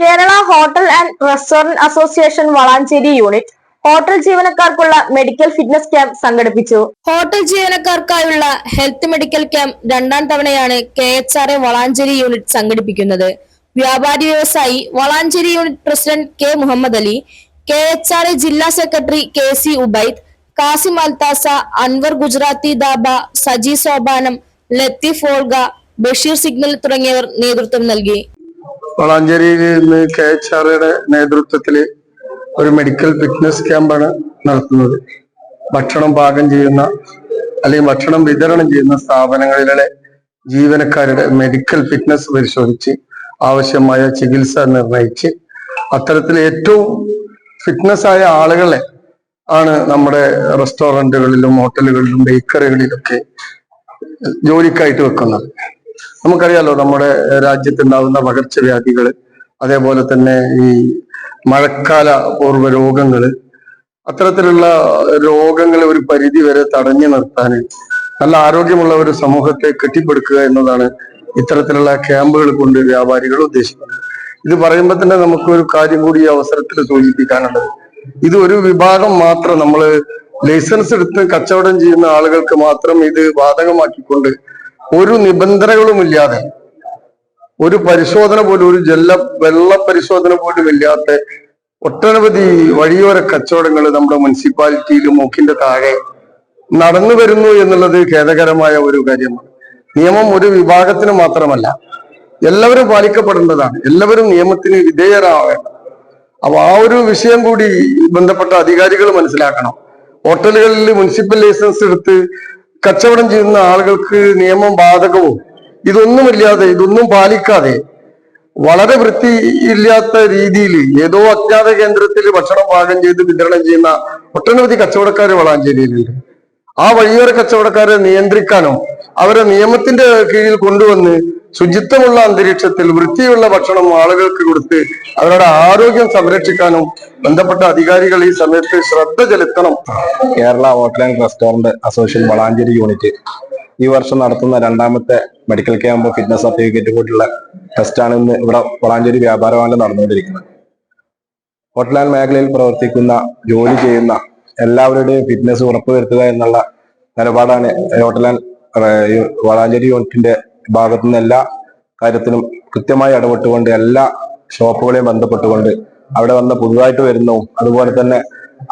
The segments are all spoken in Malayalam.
Kerala hotel and restaurant association Valanchery unit hotel ജീവനക്കാർക്കുള്ള medical fitness camp സംഘടിപ്പിച്ചു. ഹോട്ടൽ ജീവനക്കാർക്കായുള്ള ഹെൽത്ത് മെഡിക്കൽ ക്യാമ്പ് രണ്ടാം തവണയാണ് K H R A Valanchery unit സംഘടിപ്പിക്കുന്നത്. വ്യാപാരി വ്യവസായി Valanchery unit president K Muhammad Ali K H R A ജില്ലാ secretary K C Ubaid Kasim Al Thaza Anwar Gujarati Dhaba Saji Sobhanam Latheef ഓൾഗ ബഷീർ സിഗ്നൽ തുടങ്ങിയവർ നേതൃത്വം നൽകി. വളാഞ്ചേരിയിൽ ഇന്ന് കെ എച്ച് ആർഒയുടെ നേതൃത്വത്തിൽ ഒരു മെഡിക്കൽ ഫിറ്റ്നസ് ക്യാമ്പാണ് നടത്തുന്നത്. ഭക്ഷണം പാകം ചെയ്യുന്ന അല്ലെങ്കിൽ ഭക്ഷണം വിതരണം ചെയ്യുന്ന സ്ഥാപനങ്ങളിലെ ജീവനക്കാരുടെ മെഡിക്കൽ ഫിറ്റ്നസ് പരിശോധിച്ച് ആവശ്യമായ ചികിത്സ നിർണയിച്ച് അത്തരത്തിൽ ഏറ്റവും ഫിറ്റ്നസ് ആയ ആളുകളെ ആണ് നമ്മുടെ റെസ്റ്റോറന്റുകളിലും ഹോട്ടലുകളിലും ബേക്കറികളിലൊക്കെ ജോലിക്കായിട്ട് വെക്കുന്നത്. നമുക്കറിയാലോ നമ്മുടെ രാജ്യത്തുണ്ടാകുന്ന പകർച്ചവ്യാധികൾ അതേപോലെ തന്നെ ഈ മഴക്കാല പൂർവ രോഗങ്ങൾ അത്തരത്തിലുള്ള രോഗങ്ങളെ ഒരു പരിധി വരെ തടഞ്ഞു നിർത്താൻ നല്ല ആരോഗ്യമുള്ള ഒരു സമൂഹത്തെ കെട്ടിപ്പടുക്കുക എന്നതാണ് ഇത്തരത്തിലുള്ള ക്യാമ്പുകൾ കൊണ്ട് വ്യാപാരികൾ ഉദ്ദേശിക്കുന്നത്. ഇത് പറയുമ്പോൾ തന്നെ നമുക്ക് ഒരു കാര്യം കൂടി ഈ അവസരത്തിൽ സൂചിപ്പിക്കാനുള്ളത്. ഇത് ഒരു വിഭാഗം മാത്രം നമ്മൾ ലൈസൻസ് എടുത്ത് കച്ചവടം ചെയ്യുന്ന ആളുകൾക്ക് മാത്രം ഇത് ബാധകമാക്കിക്കൊണ്ട് ഒരു നിബന്ധനകളുമില്ലാതെ ഒരു പരിശോധന പോലും ഒരു ജല വെള്ള പരിശോധന പോലും ഇല്ലാത്ത ഒട്ടനവധി വഴിയോര കച്ചവടങ്ങൾ നമ്മുടെ മുനിസിപ്പാലിറ്റിയിൽ മൂക്കിന്റെ താഴെ നടന്നു വരുന്നു എന്നുള്ളത് ഖേദകരമായ ഒരു കാര്യമാണ്. നിയമം ഒരു വിഭാഗത്തിന് മാത്രമല്ല എല്ലാവരും പാലിക്കപ്പെടേണ്ടതാണ്. എല്ലാവരും നിയമത്തിന് വിധേയരാവേണ്ട അപ്പൊ ആ ഒരു വിഷയം കൂടി ബന്ധപ്പെട്ട അധികാരികൾ മനസ്സിലാക്കണം. ഹോട്ടലുകളിൽ മുനിസിപ്പൽ ലൈസൻസ് എടുത്ത് കച്ചവടം ചെയ്യുന്ന ആളുകൾക്ക് നിയമം ബാധകവും. ഇതൊന്നുമില്ലാതെ ഇതൊന്നും പാലിക്കാതെ വളരെ വൃത്തിയില്ലാത്ത രീതിയിൽ ഏതോ അജ്ഞാത കേന്ദ്രത്തിൽ ഭക്ഷണം പാകം ചെയ്ത് വിതരണം ചെയ്യുന്ന ഒട്ടനവധി കച്ചവടക്കാർ വളാഞ്ചേരിയിലുണ്ട് ആ വഴിയോര കച്ചവടക്കാരെ നിയന്ത്രിക്കാനും അവരെ നിയമത്തിന്റെ കീഴിൽ കൊണ്ടുവന്ന് ശുചിത്വമുള്ള അന്തരീക്ഷത്തിൽ വൃത്തിയുള്ള ഭക്ഷണം ആളുകൾക്ക് കൊടുത്ത് അവരുടെ ആരോഗ്യം സംരക്ഷിക്കാനും ബന്ധപ്പെട്ട അധികാരികൾ ഈ സമയത്ത് ശ്രദ്ധ ചെലുത്തണം. Kerala hotel and restaurant association Valanchery unit ഈ വർഷം നടത്തുന്ന രണ്ടാമത്തെ മെഡിക്കൽ ക്യാമ്പ് ഫിറ്റ്നസ് സർട്ടിഫിക്കറ്റ് കൂടിയുള്ള ടെസ്റ്റാണ് ഇന്ന് ഇവിടെ വളാഞ്ചേരി വ്യാപാരമാണ് നടന്നുകൊണ്ടിരിക്കുന്നത്. ഹോട്ടൽ ആൻഡ് മേഖലയിൽ പ്രവർത്തിക്കുന്ന ജോലി ചെയ്യുന്ന എല്ലാവരുടെയും ഫിറ്റ്നസ് ഉറപ്പുവരുത്തുക എന്നുള്ള നിലപാടാണ് ഹോട്ടൽ ആൻഡ് വളാഞ്ചേരി യൂണിറ്റിന്റെ ഭാഗത്തു നിന്ന് എല്ലാ കാര്യത്തിലും കൃത്യമായി ഇടപെട്ടുകൊണ്ട് എല്ലാ ഷോപ്പുകളെയും ബന്ധപ്പെട്ടുകൊണ്ട് അവിടെ വന്ന പുതുതായിട്ട് വരുന്നതും അതുപോലെ തന്നെ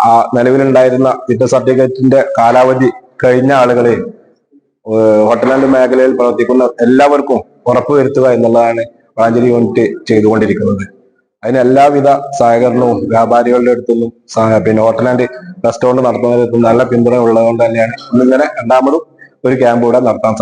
ആ നിലവിലുണ്ടായിരുന്ന ഫിറ്റ്നസ് സർട്ടിഫിക്കറ്റിന്റെ കാലാവധി കഴിഞ്ഞ ആളുകളെ ഹോട്ടൽ ആൻഡ് മേഖലയിൽ പ്രവർത്തിക്കുന്ന എല്ലാവർക്കും ഉറപ്പുവരുത്തുക എന്നുള്ളതാണ് വളാഞ്ചേരി യൂണിറ്റ് ചെയ്തുകൊണ്ടിരിക്കുന്നത്. അതിന് എല്ലാവിധ സഹകരണവും വ്യാപാരികളുടെ അടുത്തുനിന്നും പിന്നെ ഹോട്ടൽ ആൻഡ് റെസ്റ്റോറന്റ് നടത്തുന്നവരുടെ നല്ല പിന്തുണ ഉള്ളതുകൊണ്ട് തന്നെയാണ് ഇന്നിങ്ങനെ രണ്ടാമതും ഒരു ക്യാമ്പ് ഇവിടെ നടത്താൻ